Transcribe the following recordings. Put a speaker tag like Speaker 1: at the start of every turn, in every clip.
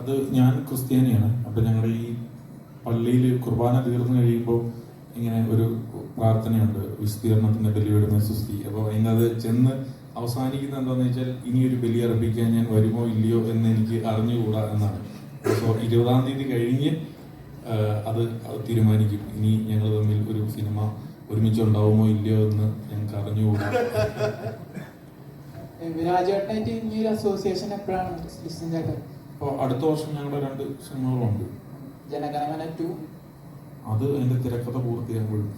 Speaker 1: അത് ഞാൻ ക്രിസ്ത്യാനിയാണ്. അപ്പൊ ഞങ്ങളുടെ ഈ പള്ളിയിൽ കുർബാന തീർന്നു കഴിയുമ്പോൾ ഇങ്ങനെ ഒരു പ്രാർത്ഥനയുണ്ട്. വിസ്തീർണത്തിന്റെ ബലിവിടുന്ന സുസ്തി അപ്പോൾ അതിനകത്ത് ചെന്ന് അവസാനിക്കുന്ന എന്താണെന്ന് വെച്ചാൽ ഇനി ഒരു ബലി അർപ്പിക്കാൻ ഞാൻ വരുമോ ഇല്ലയോ എന്ന് എനിക്ക് അറിഞ്ഞുകൂടാ എന്നാണ്. സോ ഇരുപതാം തീയതി കഴിഞ്ഞ് അത് തീരുമാനിക്കും. ഇനി ഞങ്ങൾ തമ്മിൽ ഒരു സിനിമ ഒരുമിച്ച് ഉണ്ടാവുമോ ഇല്ലയോ എന്ന് ഞങ്ങൾക്ക് അറിഞ്ഞുകൂടാ.
Speaker 2: രാജേട്ടനായിട്ട് ഇനി ഒരു അസോസിയേഷൻ എപ്പോഴാണ് ലിസ്റ്റൻ ചേട്ടൻ?
Speaker 1: അപ്പോൾ അടുത്ത വർഷം ഞങ്ങളുടെ രണ്ട് സിനിമകളുണ്ട്.
Speaker 2: ജനഗണമന ടു.
Speaker 1: അത് അതിന്റെ തിരക്കഥ പൂർത്തിയാകുമ്പോഴും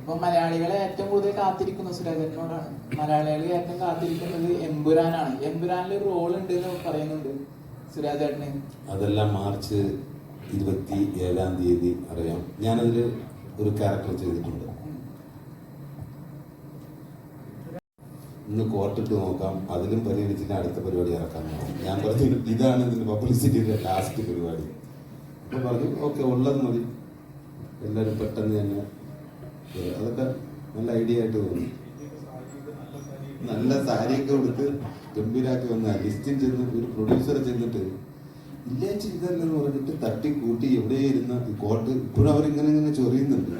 Speaker 2: ഇപ്പൊ മലയാളികളെ ഏറ്റവും കൂടുതൽ കാത്തിരിക്കുന്ന സുരേന്ദ്രനോടാണ്. മലയാളികൾ ഏറ്റവും കാത്തിരിക്കുന്നത് എമ്പുരാനാണ്. എമ്പുരാനിൽ റോൾ ഉണ്ട് എന്ന് പറയുന്നുണ്ട് സുരാജേട്ടന്
Speaker 3: അതെല്ലാം മാർച്ച് ഇരുപത്തി ഏഴാം തീയതി അറിയാം. ഞാനതിൽ ഒരു ക്യാരക്ടർ ചെയ്തിട്ടുണ്ട്. ഇന്ന് കോർട്ടിട്ട് നോക്കാം. അതിലും പരിഗണിച്ചിട്ട് അടുത്ത പരിപാടി ഇറക്കാൻ ഞാൻ പറഞ്ഞു ഇതാണ് ഇതിന് പബ്ലിസിറ്റിയുടെ ലാസ്റ്റ് പരിപാടി. അപ്പം പറഞ്ഞു ഓക്കെ ഉള്ളത് മതി. എല്ലാവരും പെട്ടെന്ന് തന്നെ അതൊക്കെ നല്ല ഐഡിയ ആയിട്ട് തോന്നി. നല്ല സാരിയൊക്കെ കൊടുത്ത് ഗംഭീരാക്കി വന്ന ലിസ്റ്റിൽ ചെന്ന് ഒരു പ്രൊഡ്യൂസറെ ചെന്നിട്ട് ഇല്ലേച്ച് ചെയ്തല്ലെന്ന് പറഞ്ഞിട്ട് തട്ടി കൂട്ടി എവിടെ ഇരുന്ന് കോട്ട് ഇപ്പോഴും അവരിങ്ങനെ ഇങ്ങനെ ചൊറിയുന്നുണ്ട്.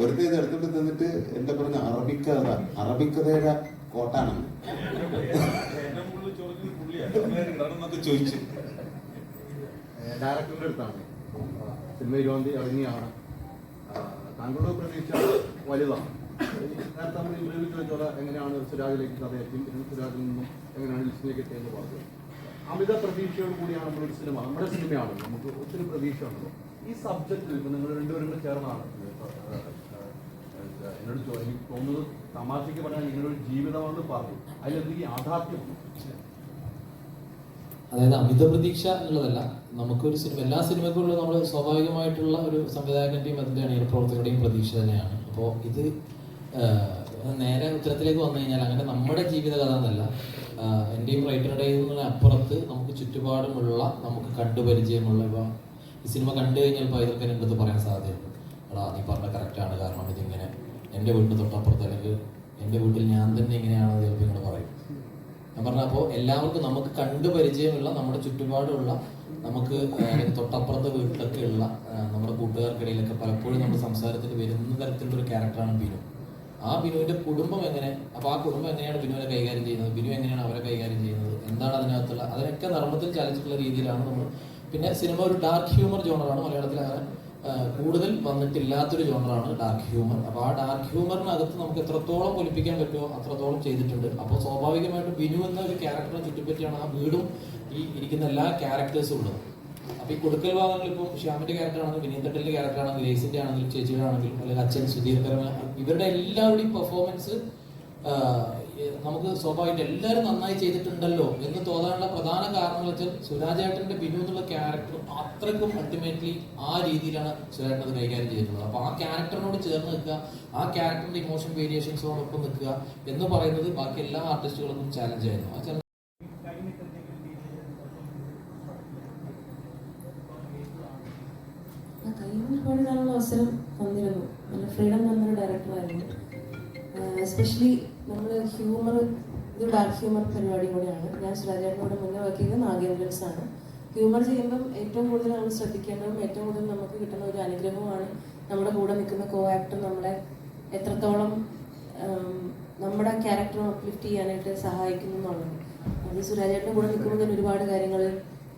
Speaker 3: വെറുതെ ഇത് എടുത്തിട്ട് തന്നിട്ട് എന്റെ പറഞ്ഞ അറബിക്കഥ അറബിക്കഥയുടെ കോട്ടാണ്.
Speaker 4: ഡയറക്ടറുടെ അടുത്താണ്. താങ്കളുടെ പ്രതീക്ഷ വലുതാണ്. നേരത്തെ നമ്മൾ എങ്ങനെയാണ് സുരാജിലേക്ക് കഥയെത്തി സുരാജിൽ നിന്നും എങ്ങനെയാണ് ലിസ്റ്റിലേക്ക് എത്തിയെന്ന് പറഞ്ഞു. അമിത പ്രതീക്ഷയോട് കൂടിയാണ് നമ്മളൊരു സിനിമ. നമ്മുടെ സിനിമയാണ്. നമുക്ക് ഒത്തിരി പ്രതീക്ഷ ഉണ്ടല്ലോ ഈ സബ്ജക്റ്റിൽ ഇപ്പൊ നിങ്ങൾ രണ്ടുപേരും കൂടെ ചേർന്നാണ്. എന്നോട് എനിക്ക് തോന്നുന്നത് തമാശയ്ക്ക് പറഞ്ഞാൽ നിങ്ങളൊരു ജീവിതമാണെന്ന് പറഞ്ഞു. അതിലെന്തെങ്കിലും യാഥാർത്ഥ്യം?
Speaker 5: അതായത് അമിത പ്രതീക്ഷ എന്നുള്ളതല്ല നമുക്കൊരു സിനിമ എല്ലാ സിനിമക്കുള്ള നമ്മൾ സ്വാഭാവികമായിട്ടുള്ള ഒരു സംവിധായകന്റെയും അതിന്റെ അണിയൽ പ്രവർത്തകരുടെയും പ്രതീക്ഷ തന്നെയാണ്. അപ്പോൾ ഇത് നേരെ ഉത്തരത്തിലേക്ക് വന്നു കഴിഞ്ഞാൽ അങ്ങനെ നമ്മുടെ ജീവിത കഥ എന്നല്ല എന്റെയും റൈറ്ററുടെയും അപ്പുറത്ത് നമുക്ക് ചുറ്റുപാടുമുള്ള നമുക്ക് കണ്ടുപരിചയമുള്ള ഇപ്പൊ ഈ സിനിമ കണ്ടു കഴിഞ്ഞാൽ പൈതൃക്കൻ എന്റെ അടുത്ത് പറയാൻ സാധ്യതയുണ്ട്. എടാ നീ പറഞ്ഞ കറക്റ്റാണ് കാരണം ഇതിങ്ങനെ എന്റെ വീടിന് തൊട്ടപ്പുറത്ത് അല്ലെങ്കിൽ എന്റെ വീട്ടിൽ ഞാൻ തന്നെ ഇങ്ങനെയാണ് ചിലപ്പോൾ ഇങ്ങനെ പറയും. ഞാൻ പറഞ്ഞ അപ്പോൾ എല്ലാവർക്കും നമുക്ക് കണ്ടുപരിചയമുള്ള നമ്മുടെ ചുറ്റുപാടുമുള്ള നമുക്ക് തൊട്ടപ്പുറത്തെ വീട്ടിലൊക്കെ ഉള്ള നമ്മുടെ കൂട്ടുകാർക്കിടയിലൊക്കെ പലപ്പോഴും നമ്മുടെ സംസാരത്തിൽ വരുന്ന തരത്തിലുള്ള ഒരു ക്യാരക്ടറാണ് ബിനു. ആ ബിനുവിന്റെ കുടുംബം എങ്ങനെ അപ്പൊ ആ കുടുംബം എങ്ങനെയാണ് ബിനുവിനെ കൈകാര്യം ചെയ്യുന്നത്? ബിനു എങ്ങനെയാണ് അവരെ കൈകാര്യം ചെയ്യുന്നത്? എന്താണ് അതിനകത്തുള്ള അതിനൊക്കെ നർമ്മത്തിൽ ചലിച്ചിട്ടുള്ള രീതിയിലാണ് നമ്മൾ പിന്നെ സിനിമ ഒരു ഡാർക്ക് ഹ്യൂമർ ജോണറാണ് മലയാളത്തിൽ അങ്ങനെ കൂടുതൽ വന്നിട്ടില്ലാത്തൊരു ജോണറാണ് ഡാർക്ക് ഹ്യൂമർ അപ്പോൾ ആ ഡാർക്ക് ഹ്യൂമറിനകത്ത് നമുക്ക് എത്രത്തോളം പൊലിപ്പിക്കാൻ പറ്റുമോ അത്രത്തോളം ചെയ്തിട്ടുണ്ട്. അപ്പോൾ സ്വാഭാവികമായിട്ടും ബിനു എന്ന ഒരു ക്യാരക്ടറിനെ ചുറ്റിപ്പറ്റിയാണ് ആ വീടും ഈ ഇരിക്കുന്ന എല്ലാ ക്യാരക്ടേഴ്സും ഉള്ളത്. ഈ കൊടുക്കൽ ഭാഗങ്ങൾ ഇപ്പൊ ശ്യാമിന്റെ ക്യാരക്ടർ ആണെങ്കിലും വിനീതട്ടലിന്റെ ക്യാരക്ടർ ആണെങ്കിലും ഗ്രേസിന്റെ ആണെങ്കിലും ചേച്ചിയുടെ ആണെങ്കിലും അല്ലെങ്കിൽ അച്ഛൻ സുധീർക്കരമ ഇവരുടെ എല്ലാവരുടെയും പെർഫോമൻസ് നമുക്ക് സ്വാഭാവികമായിട്ട് എല്ലാവരും നന്നായി ചെയ്തിട്ടുണ്ടല്ലോ എന്ന് തോന്നാനുള്ള പ്രധാന കാരണം വെച്ചാൽ സുരാജേട്ടന്റെ ബിനു എന്നുള്ള ക്യാരക്ടർ അത്രക്കും അൾട്ടിമേറ്റ്ലി ആ രീതിയിലാണ് സുരാജേട്ടൻ അത് കൈകാര്യം ചെയ്തിട്ടുള്ളത്. അപ്പൊ ആ ക്യാരക്ടറിനോട് ചേർന്ന് നിൽക്കുക ആ ക്യാരക്ടറിന്റെ ഇമോഷൻ വേരിയേഷൻസോടൊപ്പം നിൽക്കുക എന്ന് പറയുന്നത് ബാക്കി എല്ലാ ആർട്ടിസ്റ്റുകൾക്കും ചാലഞ്ച് ആയിരുന്നു. ആ ചലഞ്ച്
Speaker 6: കൈകൊണ്ട് പാടാനുള്ള അവസരം തന്നിരുന്നു. നല്ല ഫ്രീഡം തന്നൊരു ഡയറക്ടറായിരുന്നു എസ്പെഷ്യലി നമ്മൾ ഹ്യൂമർ ഇത് ഡാർക്ക് ഹ്യൂമർ പരിപാടി കൂടെയാണ്. ഞാൻ സുരാജേട്ടനോട് മുന്നേ വർക്ക് ചെയ്ത നാഗേന്ദ്രൻസ് ആണ്. ഹ്യൂമർ ചെയ്യുമ്പം ഏറ്റവും കൂടുതൽ നമ്മൾ ശ്രദ്ധിക്കേണ്ടതും ഏറ്റവും കൂടുതൽ നമുക്ക് കിട്ടുന്ന ഒരു അനുഗ്രഹമാണ് നമ്മുടെ കൂടെ നിൽക്കുന്ന കോ ആക്ടർ നമ്മളെ എത്രത്തോളം നമ്മുടെ ക്യാരക്ടർ അപ്ലിഫ്റ്റ് ചെയ്യാനായിട്ട് സഹായിക്കുന്നു എന്നുള്ളത്. അത് സുരാജേട്ടന്റെ കൂടെ നിൽക്കുമ്പോൾ തന്നെ ഒരുപാട് കാര്യങ്ങൾ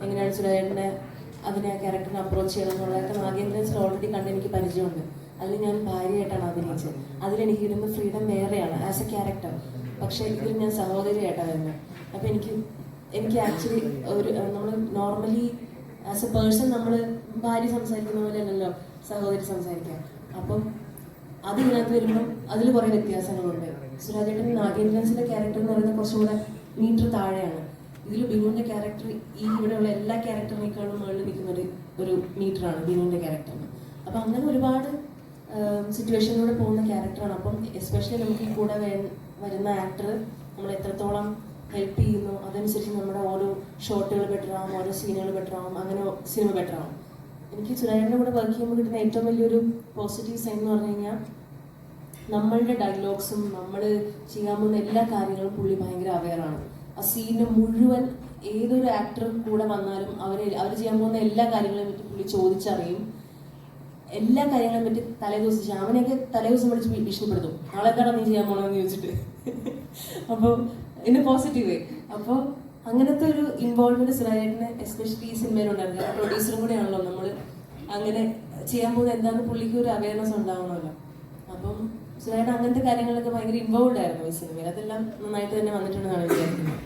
Speaker 6: എങ്ങനെയാണ് സുരാജേട്ടനെ അതിനെ ആ ക്യാരക്ടറിനെ അപ്രോച്ച് ചെയ്യണം എന്നുള്ളതൊക്കെ നാഗേന്ദ്രൻസിൽ ഓൾറെഡി കണ്ട് എനിക്ക് പരിചയമുണ്ട്. അതിൽ ഞാൻ ഭാര്യയായിട്ടാണ് അഭിനയിച്ചത്. അതിലെനിക്ക് കിട്ടുന്ന ഫ്രീഡം വേറെയാണ് ആസ് എ ക്യാരക്ടർ പക്ഷേ ഇതിൽ ഞാൻ സഹോദരിയായിട്ടാണ് വരുന്നത്. അപ്പം എനിക്ക് എനിക്ക് ആക്ച്വലി ഒരു നമ്മൾ നോർമലി ആസ് എ പേഴ്സൺ നമ്മൾ ഭാര്യ സംസാരിക്കുന്ന പോലെ അല്ലല്ലോ സഹോദരി സംസാരിക്കുക അപ്പം അത് ഇതിനകത്ത് വരുമ്പം അതിൽ കുറേ വ്യത്യാസങ്ങളുണ്ട്. സുരാജേട്ടൻ നാഗേന്ദ്രൻസിന്റെ ക്യാരക്ടർ എന്ന് പറയുന്നത് കുറച്ചും കൂടെ മീറ്റർ താഴെയാണ്. ഇതിൽ ബിനുവിന്റെ ക്യാരക്ടർ ഈ ഇവിടെയുള്ള എല്ലാ ക്യാരക്ടറിനേക്കാളും മുകളിൽ നിൽക്കുന്ന ഒരു ഒരു മീറ്ററാണ് ബിനുവിന്റെ ക്യാരക്ടറിന് അപ്പം അങ്ങനെ ഒരുപാട് സിറ്റുവേഷനിലൂടെ പോകുന്ന ക്യാരക്ടറാണ് അപ്പം എസ്പെഷ്യലി നമുക്ക് ഈ കൂടെ വരുന്ന ആക്ടർ നമ്മൾ എത്രത്തോളം ഹെൽപ്പ് ചെയ്യുന്നു അതനുസരിച്ച് നമ്മുടെ ഓരോ ഷോട്ടുകൾ ബെറ്റർ ആവും ഓരോ സീനുകൾ ബെറ്റർ ആവും അങ്ങനെ സിനിമ ബെറ്റർ ആവും. എനിക്ക് സുരാജന്റെ കൂടെ വർക്ക് ചെയ്യുമ്പോൾ കിട്ടുന്ന ഏറ്റവും വലിയൊരു പോസിറ്റീവ് സൈൻ എന്ന് പറഞ്ഞു കഴിഞ്ഞാൽ നമ്മളുടെ ഡയലോഗ്സും നമ്മൾ ചെയ്യാൻ പോകുന്ന എല്ലാ കാര്യങ്ങളും പുള്ളി ഭയങ്കര അവെയറാണ് ആ സീനിന് മുഴുവൻ ഏതൊരു ആക്ടർ കൂടെ വന്നാലും അവരെ അവർ ചെയ്യാൻ പോകുന്ന എല്ലാ കാര്യങ്ങളെയും പറ്റി പുള്ളി ചോദിച്ചറിയും. എല്ലാ കാര്യങ്ങളെയും പറ്റി തലേദിവസം ശ്യാമനെയൊക്കെ തലേദിവസം വിളിച്ച് ഭീഷണിപ്പെടുത്തും. നാളെ എന്താണ് നീ ചെയ്യാൻ പോണെന്ന് ചോദിച്ചിട്ട്. അപ്പോൾ ഇൻ എ പോസിറ്റീവ് അപ്പോൾ അങ്ങനത്തെ ഒരു ഇൻവോൾവ്മെന്റ് സുരാജേട്ടന് എസ്പെഷ്യലി ഈ സിനിമയിലുണ്ടായിരുന്നു പ്രൊഡ്യൂസറും കൂടെയാണല്ലോ നമ്മൾ അങ്ങനെ ചെയ്യാൻ പോകുന്നത് എന്താണെന്ന് പുള്ളിക്ക് ഒരു അവയർനെസ് ഉണ്ടാവണമല്ലോ. അപ്പം സുരാജേട്ടൻ അങ്ങനത്തെ കാര്യങ്ങളൊക്കെ ഭയങ്കര ഇൻവോൾവ് ആയിരുന്നു ഈ സിനിമയിൽ. അതെല്ലാം നന്നായിട്ട് തന്നെ വന്നിട്ടുണ്ടെന്നാണ് വിചാരിക്കുന്നത്.